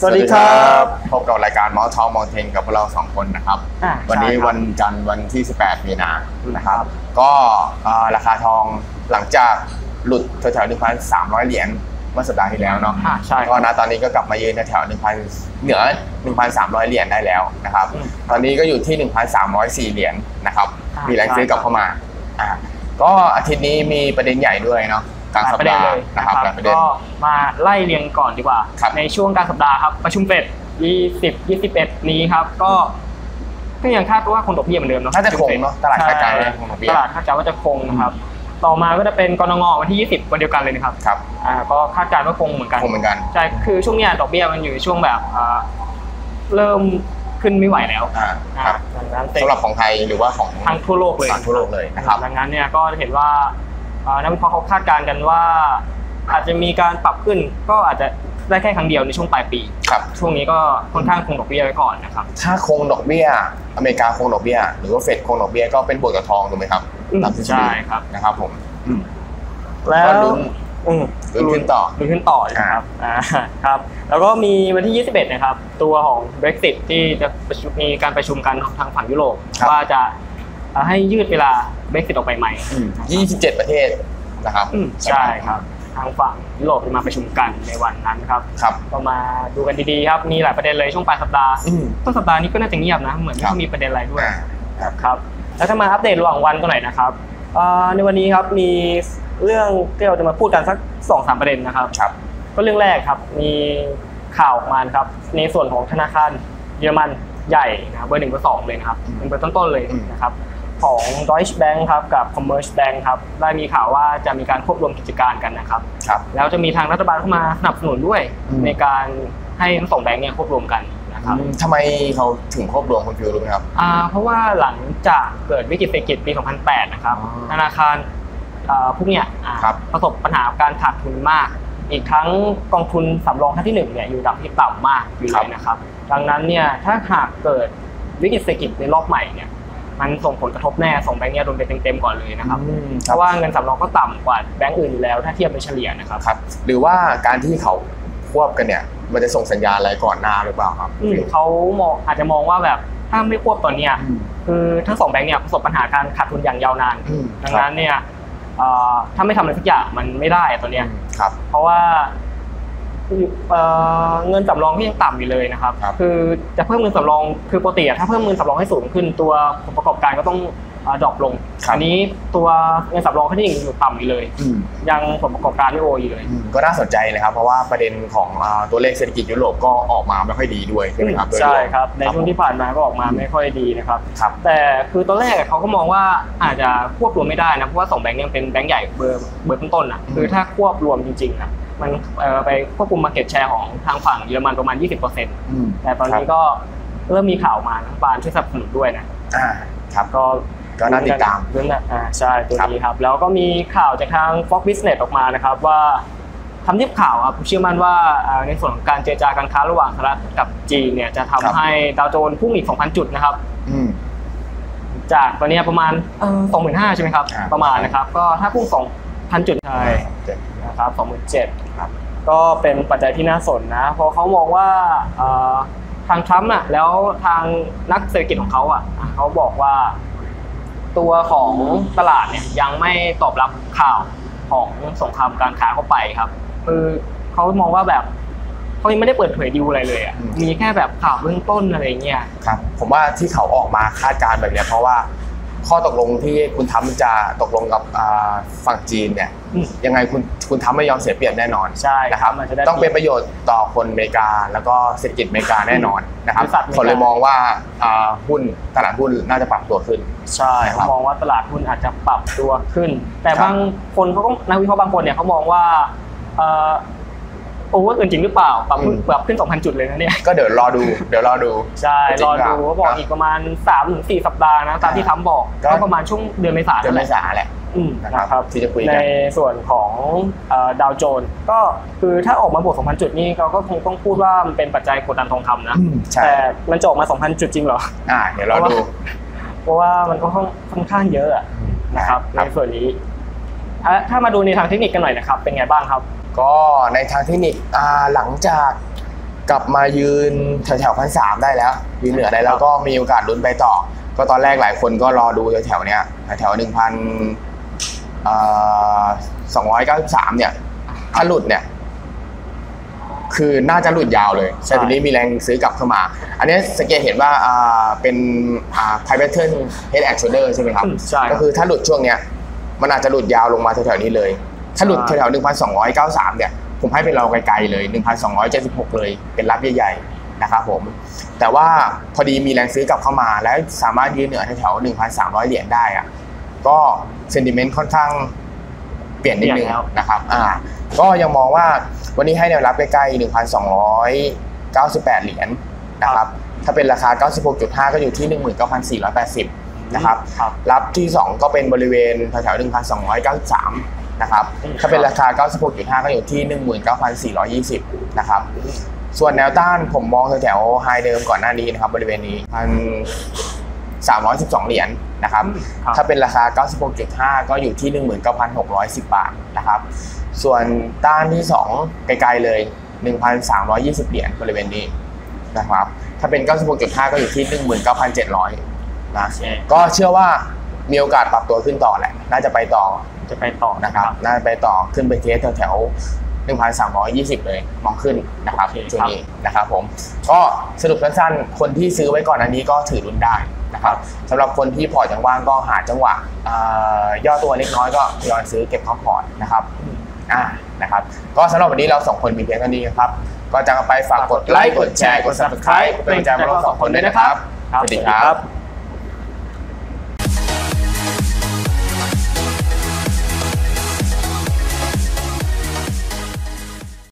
สวัสดีครับ พบกับรายการเมาส์ทอมองเทงกับพวกเราสองคนนะครับ อ่าวันนี้ใช่ครับวันจันทร์วันที่ 18 มีนานะครับครับ ก็เอ่อราคาทองหลังจากหลุดแถวๆ1,300 เหรียญเมื่อสัปดาห์ที่แล้วเนาะอ่าใช่คก็รับนะตอนนี้ก็กลับมายืนแถวๆ1,000เหนือ 1,300 เหรียญได้แล้วนะครับ อืมตอนนี้ก็อยู่ที่ 1,304 เหรียญนะครับ อ่ามีมีแรงซื้อกลับเข้ามาอ่าก็อาทิตย์นี้มีประเด็นใหญ่ด้วยเนาะ กลางสัปประเด็นดาห์เลยนะนะคครัรับบหลายประเด็นก็มาไล่เรียงก่อนดีกว่าครับในช่วงกลางสัปดาห์ครับประชุมเฟด20 21 นี้ครับ ก็ก็ยังคาดว่าคงดอกเบี้ยเหมือนเดิมเนาะน่าจะคงเนอะตลาดคาดการณ์ว่าใช่คงดอกเบี้ยตลาดคาดการณ์ว่าจะคงนะครับต่อมาก็จะเป็นกรงวันที่ 20 วันเดียวกันเลยนะครับครับอ่าก็คาดการณ์ว่าคงเหมือนกันคงเหมือนกันใช่คือช่วงเนี้ยดอกเบี้ยมันอยู่ในช่วงแบบอ่าเริ่มขึ้นไม่ไหวแล้วอ่าครับดังนั้นเซ็สำหรับของไทยหรือว่าของทั้งทั่วโลกเลยสารทั่วโลกเลยนะครับดังนั้นเนี่ยก็เห็นว่าเอ่อ นักวิเคราะห์เขาคาดการณ์กันว่า อาจจะมีการปรับขึ้นก็อาจจะได้แค่ครั้งเดียวในช่วงปลายปี ครับ ช่วงนี้ก็ค่อนข้างคงดอกเบี้ยไว้ก่อนนะครับถ้าคงดอกเบี้ย อเมริกาคงดอกเบี้ย หรือว่าเฟดคงดอกเบี้ยก็เป็นบวกกับทองถูกไหมครับอืมตามทฤษฎีใช่ครับนะครับผมแล้วก็ลุ้น อืมลุ้นขึ้นต่อ ลุ้นขึ้นต่อนะครับอ่าครับ แล้วก็มีวันที่ 21 นะครับ ตัวของ Brexit ที่จะประชุมมีการประชุมกันทางฝั่งยุโรป ครับ ว่าจะเอ่อ ให้ยืดเวลา Brexit ออกไปไหม27 ประเทศนะครับอืมใช่ครับ ทางฝั่งยุโรปจะมาประชุมกันในวันนั้นครับครับก็มาดูกันดีๆครับมีหลายประเด็นเลยช่วงปลายสัปดาห์อืมต้นสัปดาห์นี้ก็น่าจะเงียบนะเหมือนไม่ครับค่อยมีประเด็นอะไรด้วยอ่าครับครับแล้วถ้ามาอัปเดตระหว่างวันกันหน่อยนะครับเอ่อในวันนี้ครับมีเรื่องที่เราจะมาพูดกันสักสองสามประเด็นนะครับครับ ก็เรื่องแรกครับมีข่าวออกมานะครับในส่วนของธนาคารเยอรมันใหญ่นะครับเบอร์หนึ่งเบอร์สองเลยนะครับอืมเป็นเบอร์ต้นๆเลยอืมนะครับ ของ Deutsche Bank ครับกับ Commerce Bank ครับได้มีข่าวว่าจะมีการควบรวมกิจการกันนะครับ ครับ แล้วจะมีทางรัฐบาลเข้ามาสนับสนุนด้วยอืม ในการให้ทั้งสองแบงก์เนี่ยควบรวมกันนะครับอืมทำไมเขาถึงควบรวมคุณฟิวรู้ไหมครับ อ่าเพราะว่าหลังจากเกิดวิกฤตเศรษฐกิจปี 2008 นะครับอ๋อธนาคารอ่าพวกเนี้ยอ่าครับ ประสบปัญหาการขาดทุนมาก อีกทั้งกองทุนสำรองท่านที่หนึ่งเนี่ยอยู่ระดับที่ต่ำมากอยู่เลยนะครับ ดังนั้นเนี่ยถ้าหากเกิดวิกฤตเศรษฐกิจในรอบใหม่เนี่ย มันส่งผลกระทบแน่สองแบงก์เนี่ยโดนไปเต็มๆก่อนเลยนะครับอืมเพราะว่าเงินสำรองก็ต่ำกว่าแบงก์อื่นอยู่แล้วถ้าเทียบเป็นเฉลี่ยนะครับ ครับ หรือว่าการที่เขาควบกันเนี่ย มันจะส่งสัญญาณอะไรก่อนหน้าหรือเปล่าครับ อืมเขามองอาจจะมองว่าแบบถ้าไม่ควบตอนเนี้ยอืมคือทั้งสองแบงก์เนี่ยประสบปัญหาการขาดทุนอย่างยาวนาน อืมดังนั้นเนี่ยเอ่อถ้าไม่ทำอะไรสักอย่างมันไม่ได้ตอนเนี้ย ครับ เพราะว่า เอ่อเงินสำรองก็ยังต่ำอยู่เลยนะครับครับคือจะเพิ่มเงินสำรองคือปกติอะถ้าเพิ่มเงินสำรองให้สูงขึ้นตัวผลประกอบการก็ต้อง ดรอปลงอันี้ตัวเงินสำรองเขาที่ยังอยู่ต่ำอยู่เลย อืม ยังผลประกอบการไม่โออยู่เลย อืมก็น่าสนใจนะครับ เพราะว่าประเด็นของอ่าตัวเลขเศรษฐกิจยุโรปก็ออกมาไม่ค่อยดีด้วยใช่ไหมครับโดยรวมใช่ครับ ในช่วงผมที่ผ่านมาก็ออกมาไม่ค่อยดีนะครับ ครับ แต่คือตอนแรกอะเขาก็มองว่าอาจจะควบรวมไม่ได้นะเพราะว่าสองแบงก์เนี่ยเป็นแบงก์ใหญ่เบอร์เบอร์ต้นๆอะอืม คือถ้าควบรวมจริงๆอะมันเอ่อไปควบคุมมาเก็ตแชร์ของทางฝั่งเยอรมันประมาณ 20%อืมแต่ตอนนี้ก็เริ่มมีข่าวมารัฐบาลช่วยสนับสนุนด้วยนะอ่าครับ ก็ ก็น่าติดตามเรื่องนั้นอ่าใช่ตัวครับนี้ครับ แล้วก็มีข่าวจากทาง Fox Business ออกมานะครับว่าทำเนียบข่าวครับเชื่อมั่นว่าอ่าในส่วนของการเจรจาการค้าระหว่างสหรัฐกับจีนเนี่ยจะทำให้ดาวโจนส์พุ่งอีก 2,000 จุดนะครับอืมจากตอนนี้ประมาณสองหมื่นห้าใช่ไหมครับอ่าประมาณนะครับ ก็ถ้าพุ่งสองพันจุดใช่เจ็ดนะครับสองหมื่นเจ็ดครับก็เป็นปัจจัยที่น่าสนนะเพราะเขามองว่าเอ่อทางทรัมป์น่ะแล้วทางนักเศรษฐกิจของเขาอะเขาบอกว่า ตัวของตลาดเนี่ยยังไม่ตอบรับข่าวของสงครามการค้าเข้าไปครับคือเขามองว่าแบบเขายังไม่ได้เปิดเผยดีลอะไรเลยอะอืมมีแค่แบบข่าวเบื้องต้นอะไรเงี้ยครับ ผมว่าที่เขาออกมาคาดการณ์แบบเนี้ยเพราะว่า ข้อตกลงที่คุณทำจะตกลงกับอ่าฝั่งจีนเนี่ยอืมยังไงคุณคุณทำไม่ยอมเสียเปรียบแน่นอนใช่นะครับมันจะได้ต้องเป็นประโยชน์ต่อคนอเมริกา แล้วก็เศรษฐกิจอเมริกาแน่นอนนะครับบริษัทอเมริกาคนเลยมองว่าอ่าหุ้นตลาดหุ้นน่าจะปรับตัวขึ้น ใช่ครัเขาบมองว่าตลาดหุ้นอาจจะปรับตัวขึ้น แต่ครับบางคนเขาก็นักวิเคราะห์บางคนเนี่ยเขามองว่าเอ่อ โอเวอร์เกินจริงหรือเปล่าปรับขึ้นอืมปรับขึ้น 2,000 จุดเลยนะเนี่ย ก็เดี๋ยวรอดู เดี๋ยวรอดู ใช่จริรงอครับดูเขาบอกอีกประมาณ3ถึง4สัปดาห์นะตามที่ทำบอกก็ก็ประมาณช่วงเดือนเมษายนเดือนแหเมละษาแหละอืมนะครับนะครับที่จะคุยในกันส่วนของดาวโจนส์ก็คือถ้าออกมาบวก 2,000 จุดนี่เราก็คงต้องพูดว่ามันเป็นปัจจัยกดดันทองคำนะอืมใช่แต่มันจะออกมา 2,000 จุดจริงเหรอ อ่า เดี๋ยวรอดู เพราะว่ามันก็ค่อนข้างเยอะอะนะครับครัในบส่วนนี้อะถ้ามาดูในทางเทคนิคกันหน่อยนะครับ เป็นไงบ้างครับ ก็ในทางเทคนิคอ่าหลังจากกลับมายืนแถวๆพันสามได้แล้วยืนเหนือได้แล้วก็มีโอกาสลุ้นไปต่อ ก็ตอนแรกหลายคนก็รอดูแถวๆเนี้ยแถวหนึ่งพันสองร้อยเก้าสิบสามเนี่ยถ้าหลุดเนี่ย คือน่าจะหลุดยาวเลยแต่ทีนี้มีแรงซื้อกลับเข้ามา อันนี้สังเกตเห็นว่าอ่าเป็นอ่า private turn head and shoulder ใช่ไหมครับอืมใช่ครับ ก็คือถ้าหลุดช่วงเนี้ย มันอาจจะหลุดยาวลงมาแถวๆนี้เลย ถ้าหลุดใช่แถวๆ1,293เนี่ยผมให้เป็นเราไกลๆเลย 1,276 เลยเป็นรับใหญ่ๆนะครับผม แต่ว่าพอดีมีแรงซื้อกลับเข้ามา แล้วสามารถยืนเหนือแถวๆ1,300 เหรียญได้อะก็เซนติเมนต์ค่อนข้างเปลี่ยนนิดนึงเปลี่ยนแล้วนะครับอ่าก็ยังมองว่าวันนี้ให้แนวรับใกล้ๆ1,298 เหรียญนะครับ ถ้าเป็นราคา 96.5 ก็อยู่ที่ 19,480 นะครับครับรับที่ 2 ก็เป็นบริเวณแถวๆ1,293 นะครับอืมถ้าเป็นราคา 96.5 ก็อยู่ที่ 19,420 นะครับส่วนแนวต้านผมมองแถวๆไฮเดิมก่อนหน้านี้นะครับบริเวณนี้พัน312เหรียญนะครับครับ ถ้าเป็นราคา96.5ก็อยู่ที่19,610บาทนะครับ ส่วนต้านที่2ไกลๆเลย1,320เหรียญบริเวณนี้นะครับ ถ้าเป็น96.5ก็อยู่ที่19,700นะโอเคก็เชื่อว่ามีโอกาสปรับตัวขึ้นต่อแหละ น่าจะไปต่อ จะไปต่อนะครับน่าจะไปต่อขึ้นไปเทสแถวๆ1,320เลยมองขึ้นนะครับโอเคช่วงนี้นะครับผมก็สรุปสั้นๆ คนที่ซื้อไว้ก่อนอันนี้ก็ถือรุ่นได้นะครับสำหรับคนที่พอร์ตยังว่างก็หาจังหวะอ่าย่อตัวเล็กน้อยก็ทยอยซื้อเก็บเข้าพอร์ตนะครับอ่านะครับ ก็สำหรับวันนี้เราสองคนมีเพียงเท่านี้ครับ ก็จะไปฝากกดไลค์กดแชร์กด subscribe เป็นกำลังใจให้พวกเราสองคนด้วยนะครับสวัสดีครับ